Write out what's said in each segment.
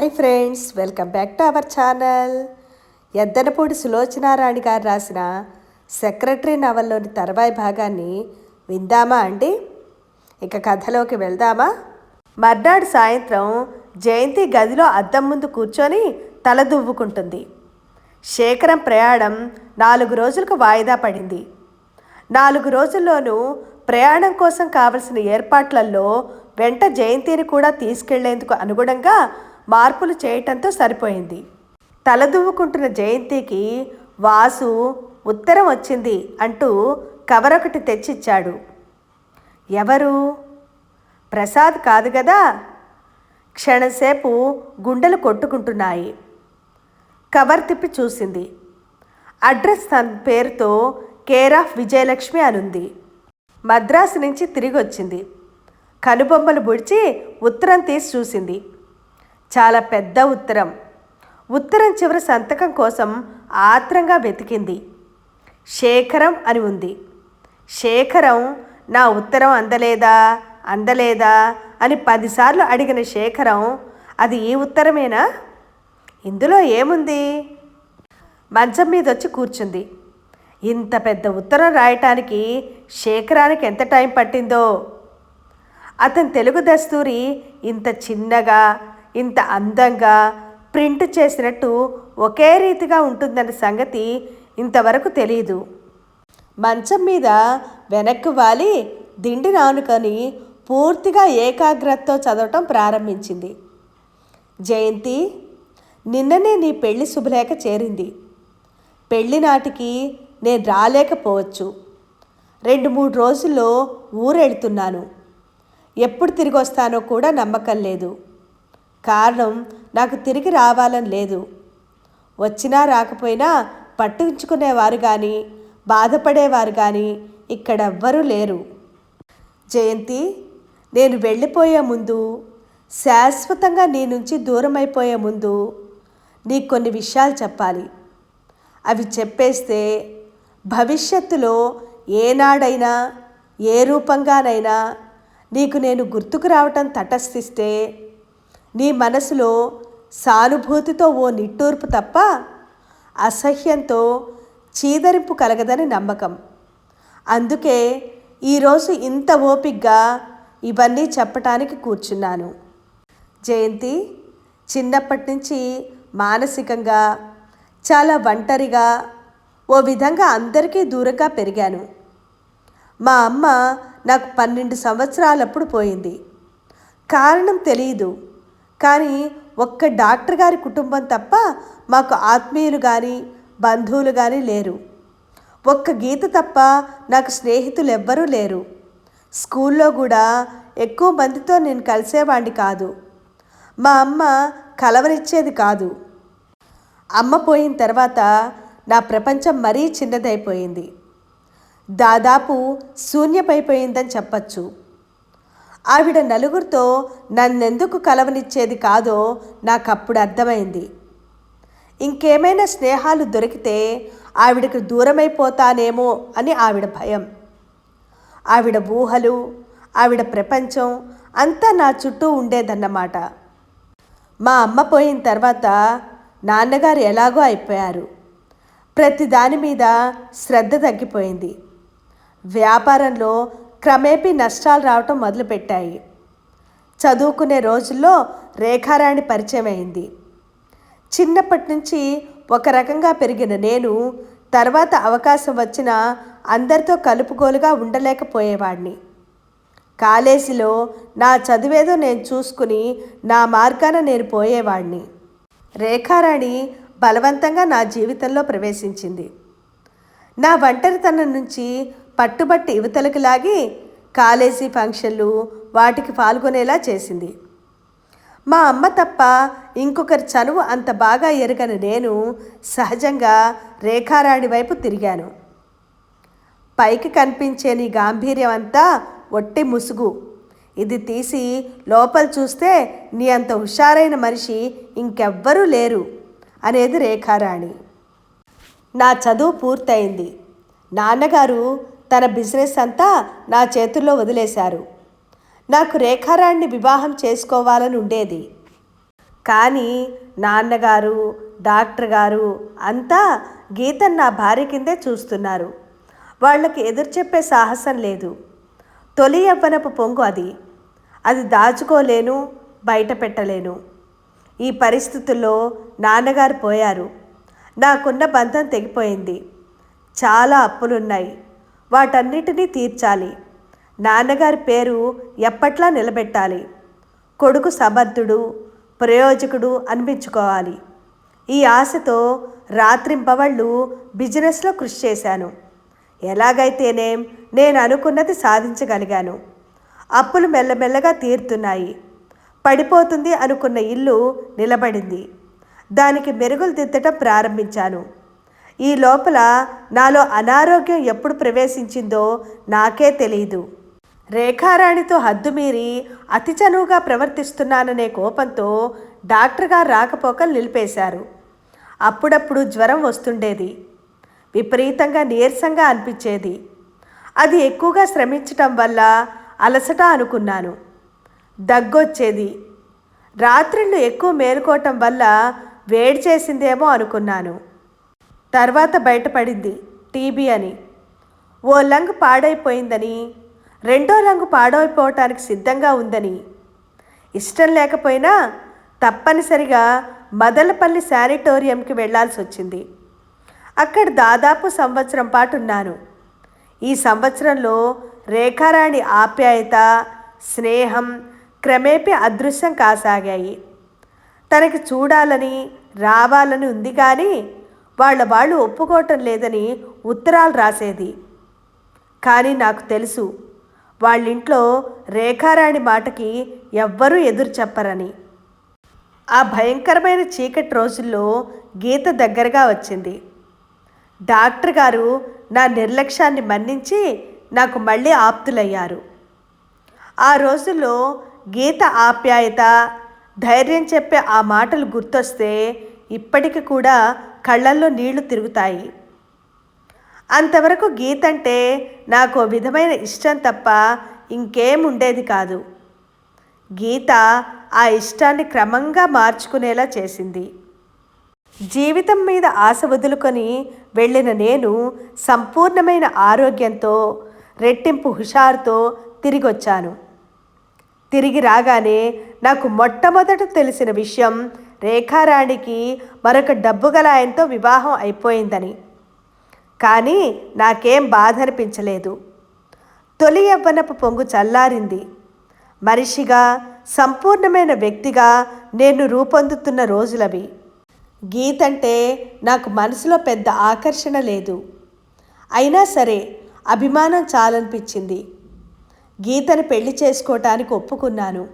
Hi friends welcome back to our channel Yaddanapudi Sulochanarani garu రాసిన secretary నవల్లోని తర్వాయి భాగాన్ని విందామా అండి? ఇక కథలోకి వెళ్దామా? మర్నాడు సాయంత్రం జయంతి గదిలో అద్దం ముందు కూర్చొని తల దువ్వుకుంటుంది. శేఖరం ప్రయాణం నాలుగు రోజులకు వాయిదా పడింది. నాలుగు రోజుల్లోనూ ప్రయాణం కోసం కావలసిన ఏర్పాట్లలో వెంట జయంతిని కూడా తీసుకెళ్ళేందుకు అనుగుణంగా మార్పులు చేయటంతో సరిపోయింది. తలదువ్వుకుంటున్న జయంతికి వాసు ఉత్తరం వచ్చింది అంటూ కవర్ ఒకటి తెచ్చిచ్చాడు. ఎవరు? ప్రసాద్ కాదు కదా క్షణసేపు గుండెలు కొట్టుకుంటున్నాయి. కవర్ తిప్పి చూసింది. అడ్రస్ తన పేరుతో కేర్ ఆఫ్ విజయలక్ష్మి అనుంది. మద్రాసు నుంచి తిరిగి వచ్చింది కనుబొమ్మలు బుడిచి ఉత్తరం తీసి చూసింది. చాలా పెద్ద ఉత్తరం. ఉత్తరం చివరి సంతకం కోసం ఆత్రంగా వెతికింది. శేఖరం అని ఉంది. శేఖరం నా ఉత్తరం అందలేదా? అందలేదా? అని పదిసార్లు అడిగిన శేఖరం అది ఈ ఉత్తరమేనా? ఇందులో ఏముంది? మంచం మీద వచ్చి కూర్చుంది. ఇంత పెద్ద ఉత్తరం రాయటానికి శేఖరానికి ఎంత టైం పట్టిందో? అతని తెలుగు దస్తూరి ఇంత చిన్నగా ఇంత అందంగా ప్రింట్ చేసినట్టు ఒకే రీతిగా ఉంటుందన్న సంగతి ఇంతవరకు తెలియదు మంచం మీద వెనక్కి వాలి దిండి నానుకొని పూర్తిగా ఏకాగ్రతతో చదవటం ప్రారంభించింది. జయంతి నిన్ననే నీ పెళ్ళి శుభలేఖ చేరింది. పెళ్ళి నాటికి నేను రాలేకపోవచ్చు. రెండు మూడు రోజుల్లో ఊరెళ్తున్నాను. ఎప్పుడు తిరిగి వస్తానో కూడా నమ్మకం లేదు. కారణం నాకు తిరిగి రావాలని లేదు. వచ్చినా రాకపోయినా పట్టించుకునేవారు కానీ బాధపడేవారు కానీ ఇక్కడెవ్వరూ లేరు. జయంతి నేను వెళ్ళిపోయే ముందు శాశ్వతంగా నీ నుంచి దూరం అయిపోయే ముందు నీకు కొన్ని విషయాలు చెప్పాలి. అవి చెప్పేస్తే భవిష్యత్తులో ఏనాడైనా ఏ రూపంగానైనా నీకు నేను గుర్తుకు రావటం తటస్థిస్తే నీ మనసులో సానుభూతితో ఓ నిట్టూర్పు తప్ప అసహ్యంతో చీదరింపు కలగదని నమ్మకం. అందుకే ఈరోజు ఇంత ఓపిగ్గా ఇవన్నీ చెప్పటానికి కూర్చున్నాను. జయంతి చిన్నప్పటి నుంచి మానసికంగా చాలా ఒంటరిగా ఓ విధంగా అందరికీ దూరంగా పెరిగాను. మా అమ్మ నాకు పన్నెండు సంవత్సరాలప్పుడు పోయింది. కారణం తెలియదు. కానీ ఒక్క డాక్టర్ గారి కుటుంబం తప్ప మాకు ఆత్మీయులు కానీ బంధువులు కానీ లేరు. ఒక్క గీత తప్ప నాకు స్నేహితులు ఎవ్వరూ లేరు. స్కూల్లో కూడా ఎక్కువ మందితో నేను కలిసేవాడిని కాదు. మా అమ్మ కలవరిచ్చేది కాదు. అమ్మ పోయిన తర్వాత నా ప్రపంచం మరీ చిన్నదైపోయింది. దాదాపు శూన్యమైపోయిందని చెప్పచ్చు. ఆవిడ నలుగురితో నన్నెందుకు కలవనిచ్చేది కాదో నాకు అప్పుడు అర్థమైంది. ఇంకేమైనా స్నేహాలు దొరికితే ఆవిడకు దూరమైపోతానేమో అని ఆవిడ భయం. ఆవిడ ఊహలు ఆవిడ ప్రపంచం అంతా నా చుట్టూ ఉండేదన్నమాట. మా అమ్మ పోయిన తర్వాత నాన్నగారు ఎలాగో అయిపోయారు. ప్రతి దాని మీద శ్రద్ధ తగ్గిపోయింది. వ్యాపారంలో క్రమేపీ నష్టాలు రావటం మొదలుపెట్టాయి. చదువుకునే రోజుల్లో రేఖారాణి పరిచయం అయింది చిన్నప్పటి నుంచి ఒక రకంగా పెరిగిన నేను తర్వాత అవకాశం వచ్చిన అందరితో కలుపుగోలుగా ఉండలేకపోయేవాడిని కాలేజీలో నా చదివేదో నేను చూసుకుని నా మార్గాన నేను పోయేవాడిని రేఖారాణి బలవంతంగా నా జీవితంలో ప్రవేశించింది. నా ఒంటరితనం నుంచి పట్టుబట్టి యువతలకు లాగి కాలేజీ ఫంక్షన్లు వాటికి పాల్గొనేలా చేసింది. మా అమ్మ తప్ప ఇంకొకరి చనువు అంత బాగా ఎరగని నేను సహజంగా రేఖారాణి వైపు తిరిగాను. పైకి కనిపించే నీ గాంభీర్యం అంతా ఒట్టి ముసుగు. ఇది తీసి లోపల చూస్తే నీ అంత హుషారైన మనిషి ఇంకెవ్వరూ లేరు అనేది రేఖారాణి. నా చదువు పూర్తయింది. నాన్నగారు తన బిజినెస్ అంతా నా చేతుల్లో వదిలేశారు. నాకు రేఖారాణ్ణి వివాహం చేసుకోవాలని ఉండేది. కానీ నాన్నగారు డాక్టర్ గారు అంతా గీతను నా భార్య కిందే చూస్తున్నారు. వాళ్ళకి ఎదురు చెప్పే సాహసం లేదు. తొలి యవ్వనపు పొంగు అది. అది దాచుకోలేను బయట పెట్టలేను. ఈ పరిస్థితుల్లో నాన్నగారు పోయారు. నాకున్న బంధం తెగిపోయింది. చాలా అప్పులున్నాయి. వాటన్నిటినీ తీర్చాలి. నాన్నగారి పేరు ఎప్పట్లా నిలబెట్టాలి? కొడుకు సమర్థుడు ప్రయోజకుడు అనిపించుకోవాలి. ఈ ఆశతో రాత్రింపవళ్ళు బిజినెస్లో కృషి చేశాను. ఎలాగైతేనేం నేను అనుకున్నది సాధించగలిగాను. అప్పులు మెల్లమెల్లగా తీరుతున్నాయి. పడిపోతుంది అనుకున్న ఇల్లు నిలబడింది. దానికి మెరుగులు దిద్దటం ప్రారంభించాను. ఈ లోపల నాలో అనారోగ్యం ఎప్పుడు ప్రవేశించిందో నాకే తెలియదు రేఖారాణితో హద్దుమీరి అతి చనువుగా ప్రవర్తిస్తున్నాననే కోపంతో డాక్టర్ గారు రాకపోకలు నిలిపేశారు. అప్పుడప్పుడు జ్వరం వస్తుండేది. విపరీతంగా నీరసంగా అనిపించేది. అది ఎక్కువగా శ్రమించటం వల్ల అలసట అనుకున్నాను. దగ్గొచ్చేది. రాత్రిళ్ళు ఎక్కువ మేలుకోవటం వల్ల వేడి చేసిందేమో అనుకున్నాను. తర్వాత బయటపడింది టీబీ అని. ఓ లంగ్ పాడైపోయిందని రెండో లంగు పాడైపోవటానికి సిద్ధంగా ఉందని. ఇష్టం లేకపోయినా తప్పనిసరిగా మదలపల్లి శానిటోరియంకి వెళ్ళాల్సి వచ్చింది. అక్కడ దాదాపు సంవత్సరం పాటు ఉన్నాను ఈ సంవత్సరంలో రేఖారాణి ఆప్యాయత స్నేహం క్రమేపీ అదృశ్యం కాసాగాయి. తనకి చూడాలని రావాలని ఉంది కానీ వాళ్ళ వాళ్ళు ఒప్పుకోవటం లేదని ఉత్తరాలు రాసేది. కానీ నాకు తెలుసు వాళ్ళింట్లో రేఖారాణి మాటకి ఎవ్వరూ ఎదురు చెప్పరని. ఆ భయంకరమైన చీకటి రోజుల్లో గీత దగ్గరగా వచ్చింది. డాక్టర్ గారు నా నిర్లక్ష్యాన్ని మన్నించి నాకు మళ్ళీ ఆప్తులయ్యారు. ఆ రోజుల్లో గీత ఆప్యాయత ధైర్యం చెప్పే ఆ మాటలు గుర్తొస్తే ఇప్పటికి కూడా కళ్ళల్లో నీళ్ళు తిరుగుతాయి. అంతవరకు గీత అంటే నాకు విధమైన ఇష్టం తప్ప ఇంకేం ఉండేది కాదు. గీత ఆ ఇష్టాన్ని క్రమంగా మార్చుకునేలా చేసింది. జీవితం మీద ఆశ వదులుకొని వెళ్ళిన నేను సంపూర్ణమైన ఆరోగ్యంతో రెట్టింపు హుషారుతో తిరిగొచ్చాను. తిరిగి రాగానే నాకు మొట్టమొదట తెలిసిన విషయం రేఖారాణికి మరొక డబ్బు గల ఆయనతో వివాహం అయిపోయిందని. కానీ నాకేం బాధ అనిపించలేదు తొలి యవ్వనపు పొంగు చల్లారింది. మనిషిగా సంపూర్ణమైన వ్యక్తిగా నేను రూపొందుతున్న రోజులవి. గీతంటే నాకు మనసులో పెద్ద ఆకర్షణ లేదు. అయినా సరే అభిమానం చాలనిపించింది. గీతను పెళ్ళి చేసుకోవటానికి ఒప్పుకున్నాను.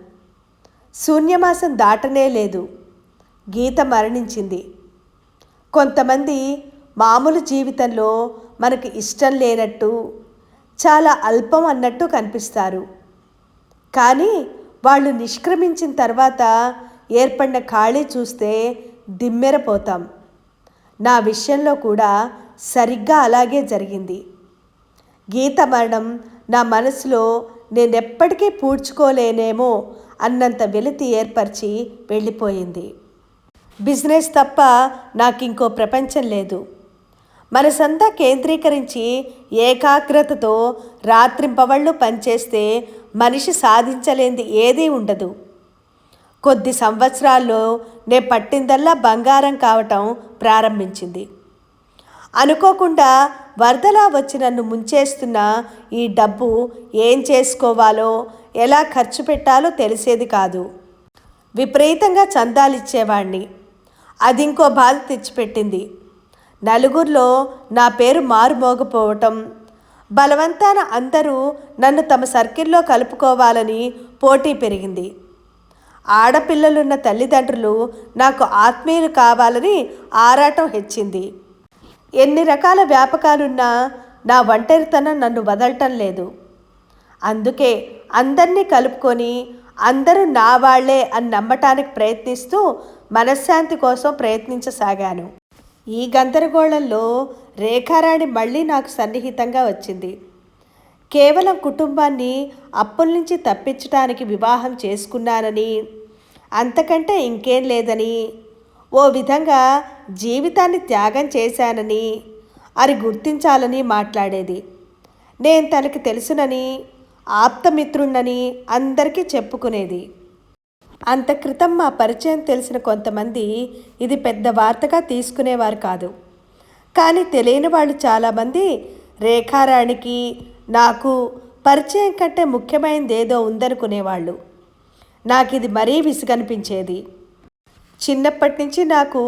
శూన్యమాసం దాటనే లేదు. గీత మరణించింది. కొంతమంది మామూలు జీవితంలో మనకు ఇష్టం లేనట్టు చాలా అల్పం అన్నట్టు కనిపిస్తారు. కానీ వాళ్ళు నిష్క్రమించిన తర్వాత ఏర్పడిన ఖాళీ చూస్తే దిమ్మెరపోతాం. నా విషయంలో కూడా సరిగ్గా అలాగే జరిగింది. గీత మరణం నా మనసులో నేనెప్పటికీ పూడ్చుకోలేనేమో అన్నంత వెలితి ఏర్పరిచి వెళ్ళిపోయింది. బిజినెస్ తప్ప నాకు ఇంకో ప్రపంచం లేదు. మనసంతా కేంద్రీకరించి ఏకాగ్రతతో రాత్రింపవళ్ళు పనిచేస్తే మనిషి సాధించలేంది ఏదీ ఉండదు. కొద్ది సంవత్సరాల్లో నే పట్టిందల్లా బంగారం కావటం ప్రారంభించింది. అనుకోకుండా వరదలా వచ్చి నన్ను ముంచేస్తున్న ఈ డబ్బు ఏం చేసుకోవాలో ఎలా ఖర్చు పెట్టాలో తెలిసేది కాదు. విపరీతంగా చందాలిచ్చేవాణ్ణి. అది ఇంకో బాధ తెచ్చిపెట్టింది. నలుగురిలో నా పేరు మారుమోగపోవటం. బలవంతాన అందరూ నన్ను తమ సర్కిల్లో కలుపుకోవాలని పోటీ పెరిగింది. ఆడపిల్లలున్న తల్లిదండ్రులు నాకు ఆత్మీయులు కావాలని ఆరాటం హెచ్చింది. ఎన్ని రకాల వ్యాపకాలున్నా నా ఒంటరితనం నన్ను వదలటం లేదు. అందుకే అందరినీ కలుపుకొని అందరూ నా వాళ్ళే అని నమ్మటానికి ప్రయత్నిస్తూ మనశ్శాంతి కోసం ప్రయత్నించసాగాను. ఈ గందరగోళంలో రేఖారాణి మళ్ళీ నాకు సన్నిహితంగా వచ్చింది. కేవలం కుటుంబాన్ని అప్పుల నుంచి తప్పించడానికి వివాహం చేసుకున్నానని అంతకంటే ఇంకేం లేదని ఓ విధంగా జీవితాన్ని త్యాగం చేశానని అది గుర్తించాలని మాట్లాడేది. నేను తనకి తెలుసునని ఆప్తమిత్రుణ్ణని అందరికీ చెప్పుకునేది. అంత క్రితం మా పరిచయం తెలిసిన కొంతమంది ఇది పెద్ద వార్తగా తీసుకునేవారు కాదు. కానీ తెలియని వాళ్ళు చాలామంది రేఖారాణికి నాకు పరిచయం కంటే ముఖ్యమైనది ఏదో ఉందనుకునేవాళ్ళు. నాకు ఇది మరీ విసుగనిపించేది. చిన్నప్పటి నుంచి నాకు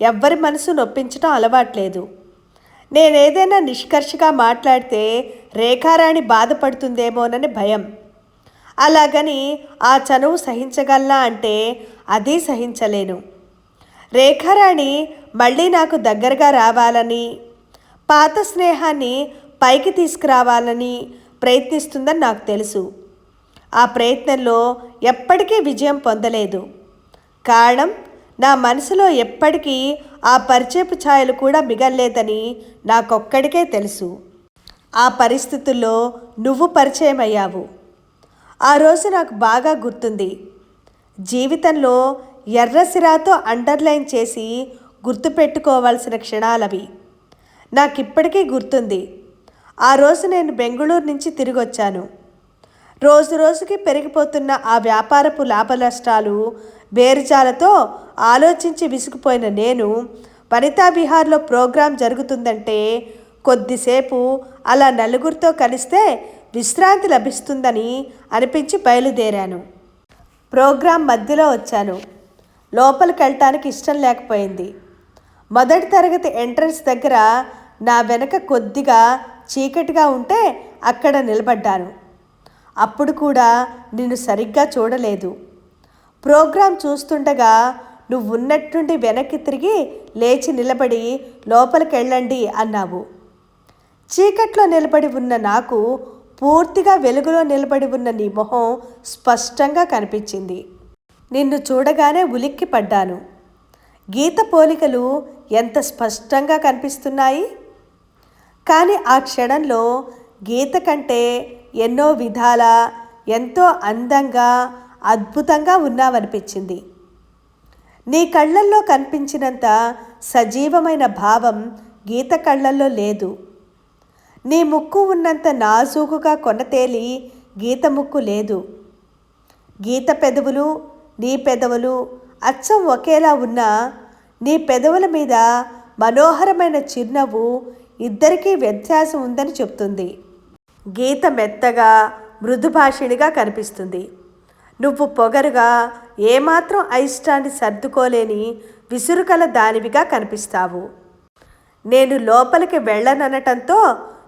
ఎవ్వరి మనసు నొప్పించడం అలవాట్లేదు. నేనేదైనా నిష్కర్షగా మాట్లాడితే రేఖారాణి బాధపడుతుందేమోనని భయం. అలాగని ఆ చనువు సహించగలనా అంటే అది సహించలేను. రేఖారాణి మళ్ళీ నాకు దగ్గరగా రావాలని పాత స్నేహాన్ని పైకి తీసుకురావాలని ప్రయత్నిస్తుందని నాకు తెలుసు. ఆ ప్రయత్నంలో ఎప్పటికీ విజయం పొందలేదు. కారణం నా మనసులో ఎప్పటికీ ఆ పరిచయపు ఛాయలు కూడా మిగల్లేదని నాకొక్కడికే తెలుసు. ఆ పరిస్థితుల్లో నువ్వు పరిచయం అయ్యావు ఆ రోజు నాకు బాగా గుర్తుంది. జీవితంలో ఎర్రసిరాతో అండర్లైన్ చేసి గుర్తుపెట్టుకోవాల్సిన క్షణాలవి. నాకు ఇప్పటికీ గుర్తుంది. ఆ రోజు నేను బెంగళూరు నుంచి తిరిగి వచ్చాను రోజు రోజుకి పెరిగిపోతున్న ఆ వ్యాపారపు లాభ నష్టాలు బేరుజాలతో ఆలోచించి విసిగిపోయిన నేను వనితా విహార్లో ప్రోగ్రాం జరుగుతుందంటే కొద్దిసేపు అలా నలుగురితో కలిస్తే విశ్రాంతి లభిస్తుందని అనిపించి బయలుదేరాను. ప్రోగ్రాం మధ్యలో వచ్చాను. లోపలికి వెళ్ళటానికి ఇష్టం లేకపోయింది. మొదటి తరగతి ఎంట్రన్స్ దగ్గర నా వెనక కొద్దిగా చీకటిగా ఉంటే అక్కడ నిలబడ్డాను. అప్పుడు కూడా నిన్ను సరిగ్గా చూడలేదు. ప్రోగ్రాం చూస్తుండగా నువ్వు ఉన్నట్టుండి వెనక్కి తిరిగి లేచి నిలబడి లోపలికి వెళ్ళండి అన్నావు. చీకట్లో నిలబడి ఉన్న నాకు పూర్తిగా వెలుగులో నిలబడి ఉన్న నీ మొహం స్పష్టంగా కనిపించింది. నిన్ను చూడగానే ఉలిక్కి పడ్డాను. గీత పోలికలు ఎంత స్పష్టంగా కనిపిస్తున్నాయి? కానీ ఆ క్షణంలో గీత కంటే ఎన్నో విధాల ఎంతో అందంగా అద్భుతంగా ఉన్నావనిపించింది. నీ కళ్ళల్లో కనిపించినంత సజీవమైన భావం గీత కళ్ళల్లో లేదు. నీ ముక్కు ఉన్నంత నాజూకుగా కొనతేలి గీత ముక్కు లేదు. గీత పెదవులు నీ పెదవులు అచ్చం ఒకేలా ఉన్నా నీ పెదవుల మీద మనోహరమైన చిరునవ్వు ఇద్దరికీ వ్యత్యాసం ఉందని చెప్తుంది. గీత మెత్తగా మృదుభాషిణిగా కనిపిస్తుంది. నువ్వు పొగరుగా ఏమాత్రం అయిష్టాన్ని సర్దుకోలేని విసురుకల దానివిగా కనిపిస్తావు. నేను లోపలికి వెళ్ళననటంతో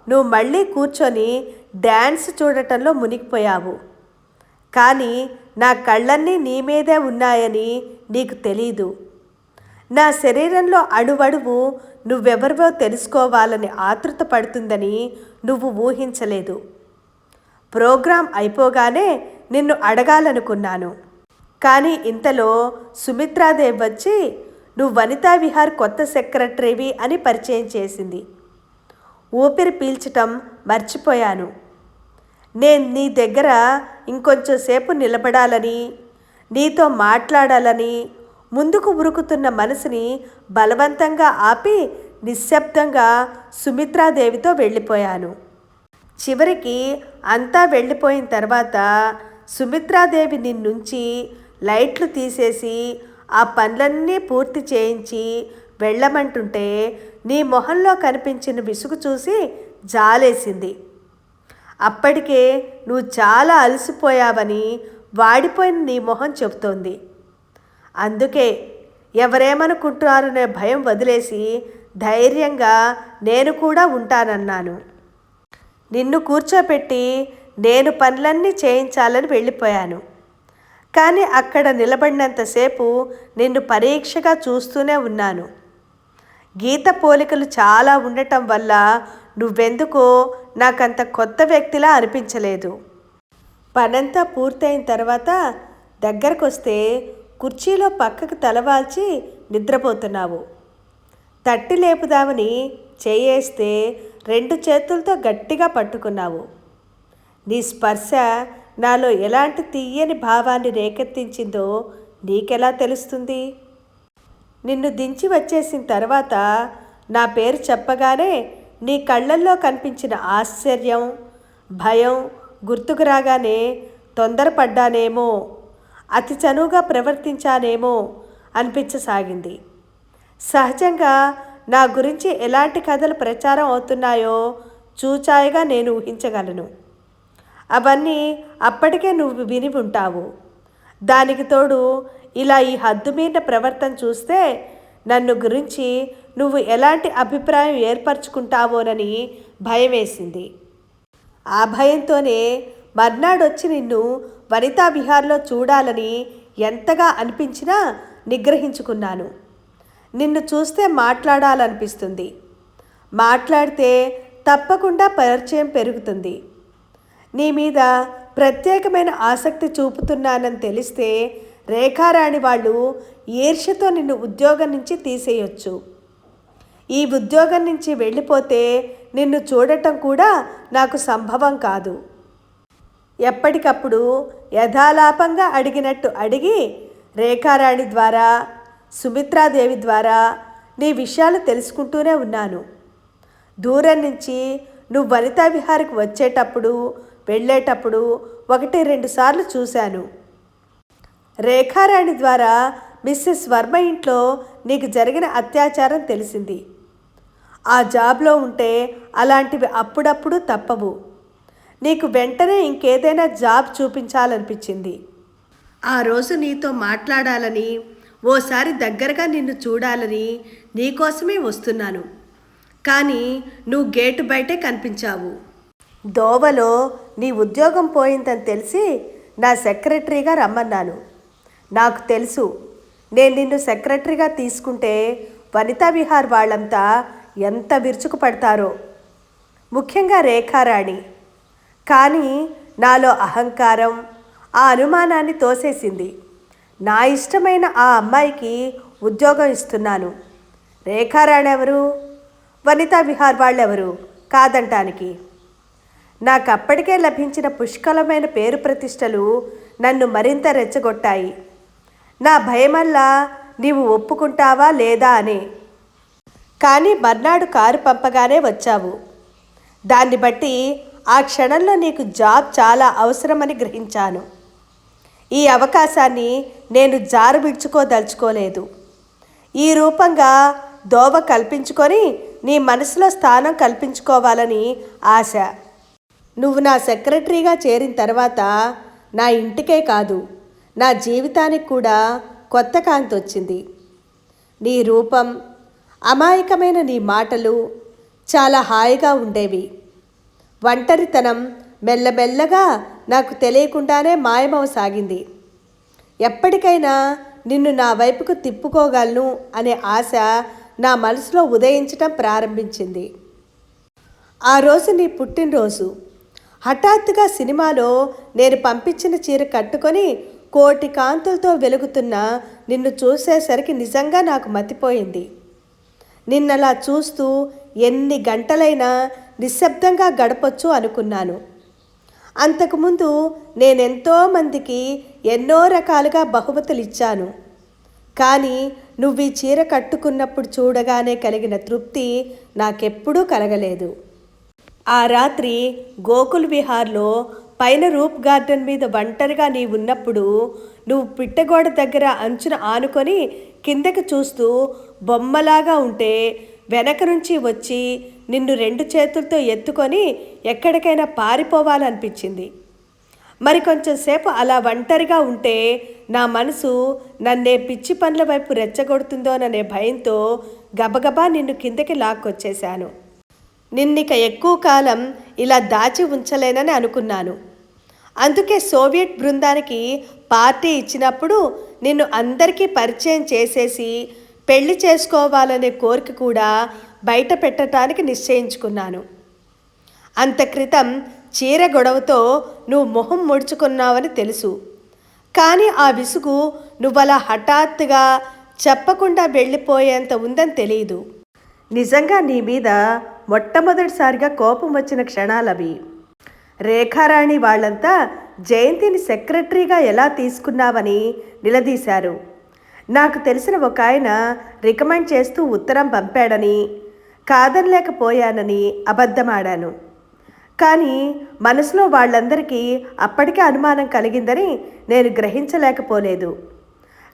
నువ్వు మళ్ళీ కూర్చొని డ్యాన్స్ చూడటంలో మునిగిపోయావు. కానీ నా కళ్ళన్నీ నీ మీదే ఉన్నాయని నీకు తెలీదు. నా శరీరంలో అణువణువు నువ్వెవరివో తెలుసుకోవాలని ఆతృత పడుతుందని నువ్వు ఊహించలేదు. ప్రోగ్రాం అయిపోగానే నిన్ను అడగాలనుకున్నాను. కానీ ఇంతలో సుమిత్రాదేవ్ వచ్చి నువ్వు వనితా విహార్ కొత్త సెక్రటరీవి అని పరిచయం చేసింది. ఊపిరి పీల్చటం మర్చిపోయాను. నేను నీ దగ్గర ఇంకొంచెం సేపు నిలబడాలని నీతో మాట్లాడాలని ముందుకు ఉరుకుతున్న మనసుని బలవంతంగా ఆపి నిశ్శబ్దంగా సుమిత్రాదేవితో వెళ్ళిపోయాను. చివరికి అంతా వెళ్ళిపోయిన తర్వాత సుమిత్రాదేవి నిన్నుంచి లైట్లు తీసేసి ఆ పనులన్నీ పూర్తి చేయించి వెళ్ళమంటుంటే నీ మొహంలో కనిపించిన విసుగు చూసి జాలేసింది. అప్పటికే నువ్వు చాలా అలసిపోయావని వాడిపోయిన నీ మొహం చెబుతోంది. అందుకే ఎవరేమనుకుంటున్నారనే భయం వదిలేసి ధైర్యంగా నేను కూడా ఉంటానన్నాను. నిన్ను కూర్చోపెట్టి నేను పనులన్నీ చేయించాలని వెళ్ళిపోయాను. కానీ అక్కడ నిలబడినంతసేపు నిన్ను పరీక్షగా చూస్తూనే ఉన్నాను. గీత పోలికలు చాలా ఉండటం వల్ల నువ్వెందుకో నాకంత కొత్త వ్యక్తిలా అనిపించలేదు. పనంతా పూర్తయిన తర్వాత దగ్గరకొస్తే కుర్చీలో పక్కకు తలవాల్చి నిద్రపోతున్నావు. తట్టి లేపుదామని చేయేస్తే రెండు చేతులతో గట్టిగా పట్టుకున్నావు. నీ స్పర్శ నాలో ఎలాంటి తీయని భావాన్ని రేకెత్తించిందో నీకెలా తెలుస్తుంది? నిన్ను దించి వచ్చేసిన తర్వాత నా పేరు చెప్పగానే నీ కళ్ళల్లో కనిపించిన ఆశ్చర్యం భయం గుర్తుకు రాగానే తొందరపడ్డానేమో అతి చనువుగా ప్రవర్తించానేమో అనిపించసాగింది. సహజంగా నా గురించి ఎలాంటి కథలు ప్రచారం అవుతున్నాయో చూచాయిగా నేను ఊహించగలను. అవన్నీ అప్పటికే నువ్వు విని ఉంటావు. దానికి తోడు ఇలా ఈ హద్దు ప్రవర్తన చూస్తే నన్ను గురించి నువ్వు ఎలాంటి అభిప్రాయం ఏర్పరచుకుంటావోనని భయం వేసింది ఆ భయంతోనే మర్నాడొచ్చి నిన్ను వనితా విహార్లో చూడాలని ఎంతగా అనిపించినా నిగ్రహించుకున్నాను. నిన్ను చూస్తే మాట్లాడాలనిపిస్తుంది. మాట్లాడితే తప్పకుండా పరిచయం పెరుగుతుంది. నీ మీద ప్రత్యేకమైన ఆసక్తి చూపుతున్నానని తెలిస్తే రేఖారాణి వాళ్ళు ఈర్ష్యతో నిన్ను ఉద్యోగం నుంచి తీసేయొచ్చు. ఈ ఉద్యోగం నుంచి వెళ్ళిపోతే నిన్ను చూడటం కూడా నాకు సంభవం కాదు. ఎప్పటికప్పుడు యథాలాపంగా అడిగినట్టు అడిగి రేఖారాణి ద్వారా సుమిత్రాదేవి ద్వారా నీ విషయాలు తెలుసుకుంటూనే ఉన్నాను. దూరం నుంచి నువ్వు వనితా విహారికి వచ్చేటప్పుడు వెళ్ళేటప్పుడు ఒకటి రెండు సార్లు చూశాను. రేఖారాణి ద్వారా మిస్సెస్ వర్మ ఇంట్లో నీకు జరిగిన అత్యాచారం తెలిసింది. ఆ జాబ్లో ఉంటే అలాంటివి అప్పుడప్పుడు తప్పవు. నీకు వెంటనే ఇంకేదైనా జాబ్ చూపించాలనిపించింది. ఆ రోజు నీతో మాట్లాడాలని ఓసారి దగ్గరగా నిన్ను చూడాలని నీకోసమే వస్తున్నాను. కానీ నువ్వు గేటు బయటే కనిపించావు. దోవలో నీ ఉద్యోగం పోయిందని తెలిసి నా సెక్రటరీగా రమ్మన్నాను. నాకు తెలుసు. నేను నిన్ను సెక్రటరీగా తీసుకుంటే వనితా విహార్ వాళ్ళంతా ఎంత విరుచుకు పడతారో. ముఖ్యంగా రేఖారాణి కానీ నాలో అహంకారం ఆ అనుమానాన్ని తోసేసింది. నా ఇష్టమైన ఆ అమ్మాయికి ఉద్యోగం ఇస్తున్నాను. రేఖారాణి ఎవరు? వనితా విహార్ వాళ్ళెవరు? కాదంటానికి. నాకు అప్పటికే లభించిన పుష్కలమైన పేరు ప్రతిష్టలు నన్ను మరింత రెచ్చగొట్టాయి. నా భయమల్లా నీవు ఒప్పుకుంటావా లేదా అని. కానీ మర్నాడు కారు పంపగానే వచ్చావు. దాన్ని బట్టి ఆ క్షణంలో నీకు జాబ్ చాలా అవసరమని గ్రహించాను. ఈ అవకాశాన్ని నేను జారు విడుచుకోదలుచుకోలేదు. ఈ రూపంగా దోవ కల్పించుకొని నీ మనసులో స్థానం కల్పించుకోవాలని ఆశ. నువ్వు నా సెక్రటరీగా చేరిన తర్వాత నా ఇంటికే కాదు. నా జీవితానికి కూడా కొత్త కాంతి వచ్చింది. నీ రూపం అమాయకమైన నీ మాటలు చాలా హాయిగా ఉండేవి. ఒంటరితనం మెల్లమెల్లగా నాకు తెలియకుండానే మాయమవసాగింది. ఎప్పటికైనా నిన్ను నా వైపుకు తిప్పుకోగలను అనే ఆశ నా మనసులో ఉదయించటం ప్రారంభించింది. ఆ రోజు నీ పుట్టినరోజు. హఠాత్తుగా సినిమాలో నేను పంపించిన చీర కట్టుకొని కోటి కాంతులతో వెలుగుతున్న నిన్ను చూసేసరికి నిజంగా నాకు మతిపోయింది. నిన్నలా చూస్తూ ఎన్ని గంటలైనా నిశ్శబ్దంగా గడపొచ్చు అనుకున్నాను. అంతకుముందు నేనెంతో మందికి ఎన్నో రకాలుగా బహుమతులు ఇచ్చాను కానీ నువ్వు ఈ చీర కట్టుకున్నప్పుడు చూడగానే కలిగిన తృప్తి నాకెప్పుడూ కలగలేదు. ఆ రాత్రి గోకుల్ విహార్లో పైన రూప్ గార్డెన్ మీద ఒంటరిగా నీ ఉన్నప్పుడు నువ్వు పిట్టగోడ దగ్గర అంచున ఆనుకొని కిందకి చూస్తూ బొమ్మలాగా ఉంటే వెనక నుంచి వచ్చి నిన్ను రెండు చేతులతో ఎత్తుకొని ఎక్కడికైనా పారిపోవాలనిపించింది. మరి కొంచెం సేపు అలా ఒంటరిగా ఉంటే నా మనసు నన్నే పిచ్చి పనుల వైపు రెచ్చగొడుతుందోననే భయంతో గబగబా నిన్ను కిందకి లాక్కొచ్చేశాను. నిన్నిక ఎక్కువ కాలం ఇలా దాచి ఉంచలేనని అనుకున్నాను. అందుకే సోవియట్ బృందానికి పార్టీ ఇచ్చినప్పుడు నిన్ను అందరికీ పరిచయం చేసేసి పెళ్ళి చేసుకోవాలనే కోరిక కూడా బయట పెట్టడానికి నిశ్చయించుకున్నాను. అంత క్రితం చీర గొడవతో నువ్వు మొహం ముడుచుకున్నావని తెలుసు. కానీ ఆ విసుగు నువ్వలా హఠాత్తుగా చెప్పకుండా వెళ్ళిపోయేంత ఉందని తెలియదు. నిజంగా నీ మీద మొట్టమొదటిసారిగా కోపం వచ్చిన క్షణాలవి. రేఖారాణి వాళ్ళంతా జయంతిని సెక్రటరీగా ఎలా తీసుకున్నావని నిలదీశారు. నాకు తెలిసిన ఒక ఆయన రికమెండ్ చేస్తూ ఉత్తరం పంపాడని కాదనలేకపోయానని అబద్ధమాడాను. కానీ మనసులో వాళ్ళందరికీ అప్పటికే అనుమానం కలిగిందని నేను గ్రహించలేకపోలేదు.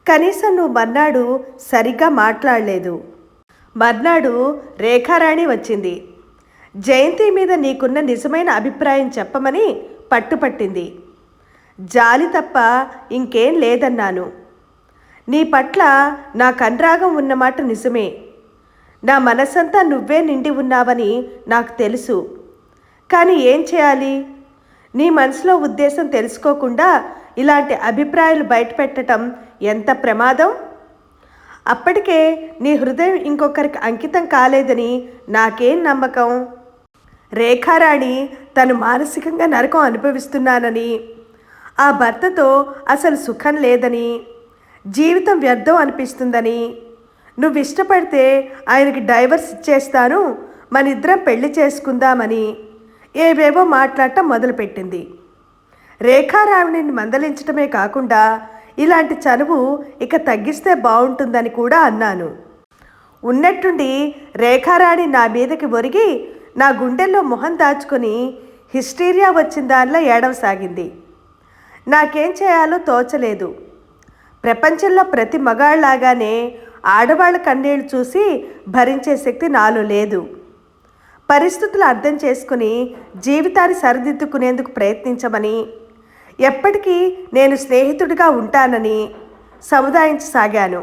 కనీసం నువ్వు మర్నాడు సరిగ్గా మాట్లాడలేదు. మర్నాడు రేఖారాణి వచ్చింది. జయంతి మీద నీకున్న నిజమైన అభిప్రాయం చెప్పమని పట్టుపట్టింది. జాలి తప్ప ఇంకేం లేదన్నాను. నీ పట్ల నా కన్రాగం ఉన్నమాట నిజమే. నా మనసంతా నువ్వే నిండి ఉన్నావని నాకు తెలుసు. కానీ ఏం చేయాలి? నీ మనసులో ఉద్దేశం తెలుసుకోకుండా ఇలాంటి అభిప్రాయాలు బయటపెట్టడం ఎంత ప్రమాదం? అప్పటికే నీ హృదయం ఇంకొకరికి అంకితం కాలేదని నాకేం నమ్మకం? రేఖారాణి తను మానసికంగా నరకం అనుభవిస్తున్నానని ఆ భర్తతో అసలు సుఖం లేదని జీవితం వ్యర్థం అనిపిస్తుందని నువ్వు ఇష్టపడితే ఆయనకి డైవర్స్ ఇచ్చేస్తాను మన ఇద్దరం పెళ్ళి చేసుకుందామని ఏవేవో మాట్లాడటం మొదలుపెట్టింది. రేఖారావుని మందలించటమే కాకుండా ఇలాంటి చనువు ఇక తగ్గిస్తే బాగుంటుందని కూడా అన్నాను. ఉన్నట్టుండి రేఖారాణి నా మీదకి ఒరిగి నా గుండెల్లో మొహం దాచుకొని హిస్టీరియా వచ్చిన దానిలో ఏడవసాగింది నాకేం చేయాలో తోచలేదు. ప్రపంచంలో ప్రతి మగాళ్ళలాగానే ఆడవాళ్ళ కన్నీళ్ళు చూసి భరించే శక్తి నాలో లేదు. పరిస్థితులు అర్థం చేసుకుని జీవితాన్ని సరిదిద్దుకునేందుకు ప్రయత్నించమని ఎప్పటికీ నేను స్నేహితుడిగా ఉంటానని సముదాయించసాగాను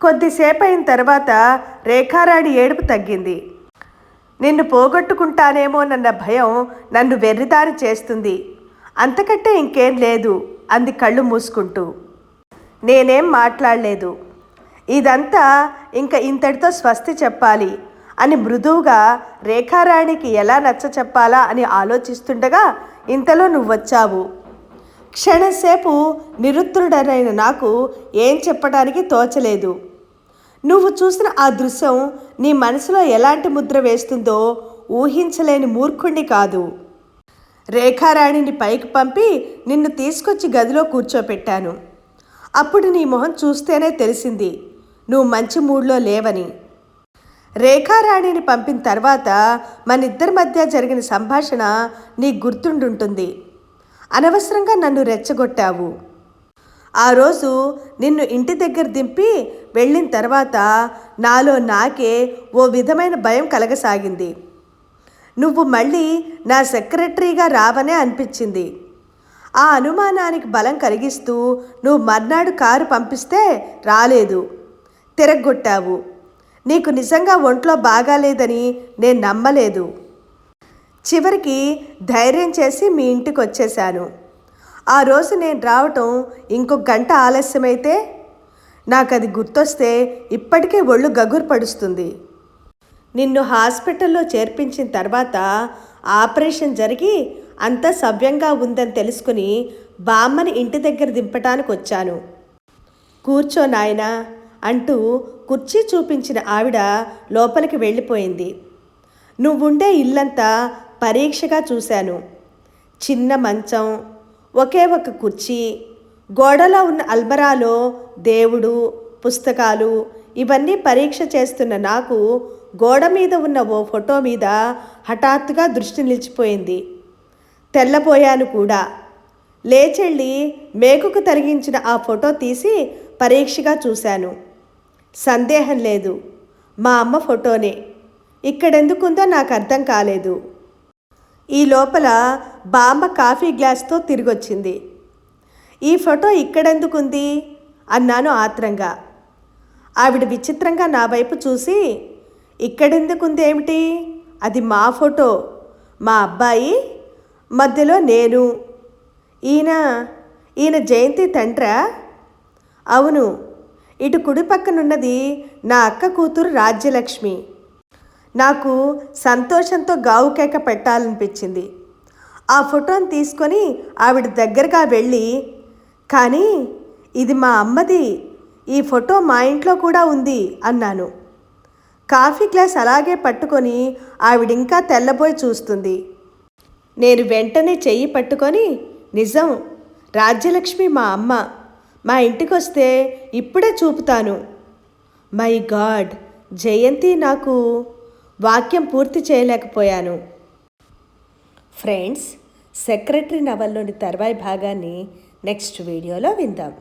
కొద్దిసేపు అయిన తర్వాత రేఖారాణి ఏడుపు తగ్గింది. నిన్ను పోగొట్టుకుంటానేమోనన్న భయం నన్ను వెర్రిదారి చేస్తుంది. అంతకంటే ఇంకేం లేదు అంది కళ్ళు మూసుకుంటూ. నేనేం మాట్లాడలేదు. ఇదంతా ఇంకా ఇంతటితో స్వస్తి చెప్పాలి అని మృదువుగా రేఖారాణికి ఎలా నచ్చ చెప్పాలా అని ఆలోచిస్తుండగా ఇంతలో నువ్వు వచ్చావు క్షణసేపు నిరుత్తుడనైన నాకు ఏం చెప్పడానికి తోచలేదు. నువ్వు చూసిన ఆ దృశ్యం నీ మనసులో ఎలాంటి ముద్ర వేస్తుందో ఊహించలేని మూర్ఖుణ్ణి కాదు. రేఖారాణిని పైకి పంపి నిన్ను తీసుకొచ్చి గదిలో కూర్చోపెట్టాను. అప్పుడు నీ మొహం చూస్తేనే తెలిసింది నువ్వు మంచి మూడ్లో లేవని. రేఖారాణిని పంపిన తర్వాత మన ఇద్దరి మధ్య జరిగిన సంభాషణ నీకు గుర్తుండుంటుంది. అనవసరంగా నన్ను రెచ్చగొట్టావు. ఆ రోజు నిన్ను ఇంటి దగ్గర దింపి వెళ్ళిన తర్వాత నాలో నాకే ఓ విధమైన భయం కలగసాగింది. నువ్వు మళ్ళీ నా సెక్రటరీగా రావనే అనిపించింది. ఆ అనుమానానికి బలం కలిగిస్తూ నువ్వు మర్నాడు కారు పంపిస్తే రాలేదు. తిరగొట్టావు. నీకు నిజంగా ఒంట్లో బాగాలేదని నేను నమ్మలేదు. చివరికి ధైర్యం చేసి మీ ఇంటికి వచ్చేశాను ఆ రోజు నేను రావటం ఇంకొక గంట ఆలస్యమైతే నాకు అది గుర్తొస్తే ఇప్పటికే ఒళ్ళు గగురు పడుస్తుంది. నిన్ను హాస్పిటల్లో చేర్పించిన తర్వాత ఆపరేషన్ జరిగి అంతా సవ్యంగా ఉందని తెలుసుకుని బామ్మని ఇంటి దగ్గర దింపటానికి వచ్చాను. కూర్చో నాయనా అంటూ కుర్చీ చూపించిన ఆవిడ లోపలికి వెళ్ళిపోయింది. నువ్వుండే ఇల్లంతా పరీక్షగా చూశాను. చిన్న మంచం ఒకే ఒక కుర్చీ గోడలో ఉన్న అల్మరాలో దేవుడు పుస్తకాలు ఇవన్నీ పరీక్ష చేస్తున్న నాకు గోడ మీద ఉన్న ఓ ఫోటో మీద హఠాత్తుగా దృష్టి నిలిచిపోయింది. తెల్లపోయాను కూడా. లేచెళ్ళి మేకుకు తరిగించిన ఆ ఫోటో తీసి పరీక్షగా చూశాను. సందేహం లేదు. మా అమ్మ ఫోటోనే. ఇక్కడెందుకుందో నాకు అర్థం కాలేదు. ఈ లోపల బామ్మ కాఫీ గ్లాస్తో తిరిగొచ్చింది. ఈ ఫోటో ఇక్కడెందుకుంది? అన్నాను ఆత్రంగా. ఆవిడ విచిత్రంగా నా వైపు చూసి ఇక్కడెందుకుంది ఏమిటి? అది మా ఫోటో. మా అబ్బాయి మధ్యలో నేను. ఈయన ఈయన జయంతి తండ్రా? అవును. ఇటు కుడి పక్కనున్నది నా అక్క కూతురు రాజ్యలక్ష్మి. నాకు సంతోషంతో గావుకేక పెట్టాలనిపించింది. ఆ ఫోటోని తీసుకొని ఆవిడ దగ్గరగా వెళ్ళి కానీ ఇది మా అమ్మది ఈ ఫోటో మా ఇంట్లో కూడా ఉంది అన్నాను. కాఫీ గ్లాస్ అలాగే పట్టుకొని ఆవిడ ఇంకా తెల్లబోయి చూస్తుంది. నేను వెంటనే చెయ్యి పట్టుకొని నిజం రాజ్యలక్ష్మి మా అమ్మ మా ఇంటికొస్తే ఇప్పుడే చూపుతాను. మై గాడ్ జయంతి నాకు వాక్యం పూర్తి చేయలేకపోయాను. ఫ్రెండ్స్ సెక్రటరీ నవల్లోని తర్వాయి భాగాన్ని నెక్స్ట్ వీడియోలో విందాం.